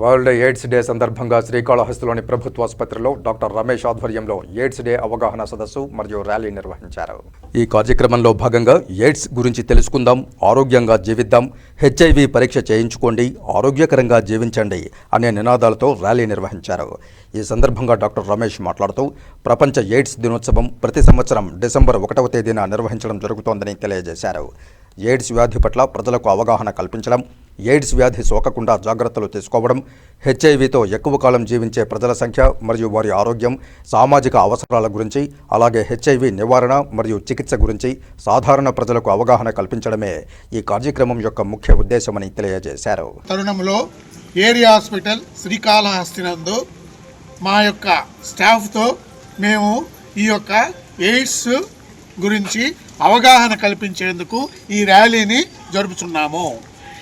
World AIDS day సందర్భంగా శ్రీకాళహస్తిలోని ప్రభుత్వ ఆసుపత్రిలో డాక్టర్ రమేష్ ఆధ్వర్యంలో ఎయిడ్స్ డే అవగాహన సదస్సు మరియు ర్యాలీ నిర్వహించారు. ఈ కార్యక్రమంలో భాగంగా ఎయిడ్స్ గురించి తెలుసుకుందాం ఆరోగ్యంగా జీవిద్దాం హెచ్ఐవి పరీక్ష చేయించుకోండి ఆరోగ్యకరంగా జీవించండి అనే నినాదాలతో ర్యాలీ నిర్వహించారు. ఈ సందర్భంగా డాక్టర్ రమేష్ మాట్లాడుతూ ప్రపంచ ఎయిడ్స్ దినోత్సవం ప్రతి సంవత్సరం డిసెంబర్ ఒకటవ తేదీన నిర్వహించడం జరుగుతోందని తెలియజేశారు. ఎయిడ్స్ వ్యాధి పట్ల ప్రజలకు అవగాహన కల్పించడం ఎయిడ్స్ వ్యాధి సోకకుండా జాగ్రత్తలు తీసుకోవడం హెచ్ఐవితో ఎక్కువ కాలం జీవించే ప్రజల సంఖ్య మరియు వారి ఆరోగ్యం సామాజిక అవసరాల గురించి అలాగే హెచ్ఐవి నివారణ మరియు చికిత్స గురించి సాధారణ ప్రజలకు అవగాహన కల్పించడమే ఈ కార్యక్రమం యొక్క ముఖ్య ఉద్దేశమని తెలియజేశారు. తరుణంలో ఏరియా హాస్పిటల్ శ్రీకాళహస్తి నందు మా యొక్క స్టాఫ్తో మేము ఈ యొక్క ఎయిడ్స్ గురించి అవగాహన కల్పించేందుకు ఈ ర్యాలీని జరుపుతున్నాము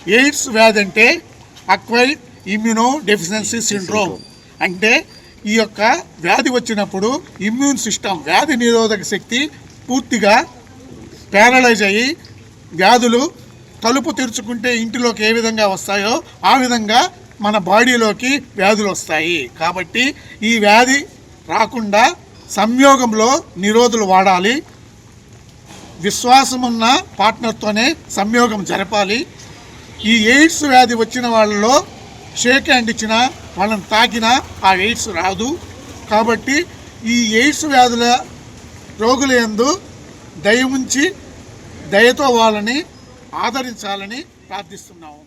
ఎయిడ్స్ వ్యాధి అంటే అక్వైల్ ఇమ్యూనో డెఫిషియన్సీ సిండ్రోమ్. అంటే ఈ యొక్క వ్యాధి వచ్చినప్పుడు ఇమ్యూన్ సిస్టమ్ వ్యాధి నిరోధక శక్తి పూర్తిగా ప్యారలైజ్ అయ్యి వ్యాధులు తలుపు తెరుచుకుంటే ఇంటిలోకి ఏ విధంగా వస్తాయో ఆ విధంగా మన బాడీలోకి వ్యాధులు వస్తాయి. కాబట్టి ఈ వ్యాధి రాకుండా సంయోగంలో నిరోధులు వాడాలి. విశ్వాసమున్న పార్ట్నర్తోనే సంయోగం జరపాలి. ఈ ఎయిడ్స్ వ్యాధి వచ్చిన వాళ్ళలో షేక్ హ్యాండ్ ఇచ్చిన వాళ్ళని తాకినా ఆ ఎయిడ్స్ రాదు. కాబట్టి ఈ ఎయిడ్స్ వ్యాధుల రోగుల ఎందు దయ ఉంచి దయతో వాళ్ళని ఆదరించాలని ప్రార్థిస్తున్నాము.